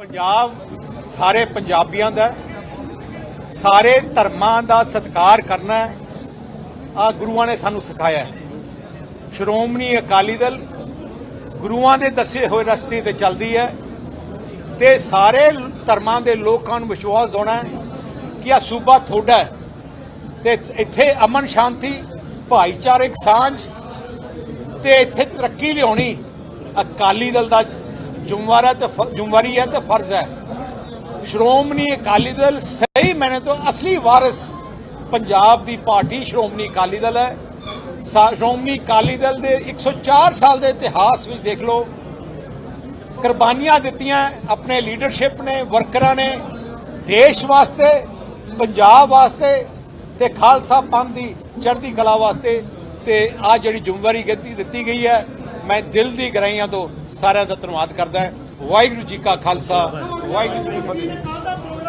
ਪੰਜਾਬ ਸਾਰੇ ਪੰਜਾਬੀਆਂ ਦਾ ਸਾਰੇ ਧਰਮਾਂ ਦਾ ਸਤਿਕਾਰ ਕਰਨਾ ਆ ਗੁਰੂਆਂ ਨੇ ਸਾਨੂੰ ਸਿਖਾਇਆ ਸ਼੍ਰੋਮਣੀ ਅਕਾਲੀ ਦਲ ਗੁਰੂਆਂ ਦੇ ਦੱਸੇ ਹੋਏ ਰਸਤੇ ਤੇ ਚੱਲਦੀ ਹੈ ਤੇ ਸਾਰੇ ਧਰਮਾਂ ਦੇ ਲੋਕਾਂ ਨੂੰ ਵਿਸ਼ਵਾਸ ਦਿਵਾਉਣਾ ਕਿ ਆ ਸੂਬਾ ਤੁਹਾਡਾ ਹੈ। ਤੇ ਇੱਥੇ ਅਮਨ ਸ਼ਾਂਤੀ ਭਾਈਚਾਰਕ ਸਾਂਝ ਤੇ ਇੱਥੇ ਤਰੱਕੀ ਲਿਆਉਣੀ ਅਕਾਲੀ ਦਲ ਦਾ ਜ਼ਿੰਮੇਵਾਰ ਹੈ ਤੇ ਫ- ਜ਼ਿੰਮੇਵਾਰੀ ਹੈ ਤੇ ਫਰਜ਼ ਹੈ। ਸ਼੍ਰੋਮਣੀ ਅਕਾਲੀ ਦਲ ਸਹੀ, ਮੈਨੇ ਤੋਂ ਅਸਲੀ ਵਾਰਿਸ ਪੰਜਾਬ ਦੀ ਪਾਰਟੀ ਸ਼੍ਰੋਮਣੀ ਅਕਾਲੀ ਦਲ ਹੈ। ਸ਼੍ਰੋਮਣੀ ਅਕਾਲੀ ਦਲ ਦੇ 104 ਸਾਲ ਦੇ ਇਤਿਹਾਸ ਵਿੱਚ ਦੇਖ ਲਓ, ਕੁਰਬਾਨੀਆਂ ਦਿੱਤੀਆਂ ਆਪਣੇ ਲੀਡਰਸ਼ਿਪ ਨੇ, ਵਰਕਰਾਂ ਨੇ, ਦੇਸ਼ ਵਾਸਤੇ, ਪੰਜਾਬ ਵਾਸਤੇ ਤੇ ਖਾਲਸਾ ਪੰਥ ਦੀ ਚੜ੍ਹਦੀ ਕਲਾ ਵਾਸਤੇ ਤੇ ਆ ਜਿਹੜੀ ਜ਼ਿੰਮੇਵਾਰੀ ਦਿੱਤੀ ਗਈ ਹੈ ਮੈਂ ਦਿਲ ਦੀ ਗਹਿਰਾਈਆਂ ਤੋਂ ਸਾਰਿਆਂ ਦਾ ਧੰਨਵਾਦ ਕਰਦਾ ਵਾਹਿਗੁਰੂ ਜੀ ਕਾ ਖਾਲਸਾ, ਵਾਹਿਗੁਰੂ ਜੀ ਕੀ ਫਤਿਹ।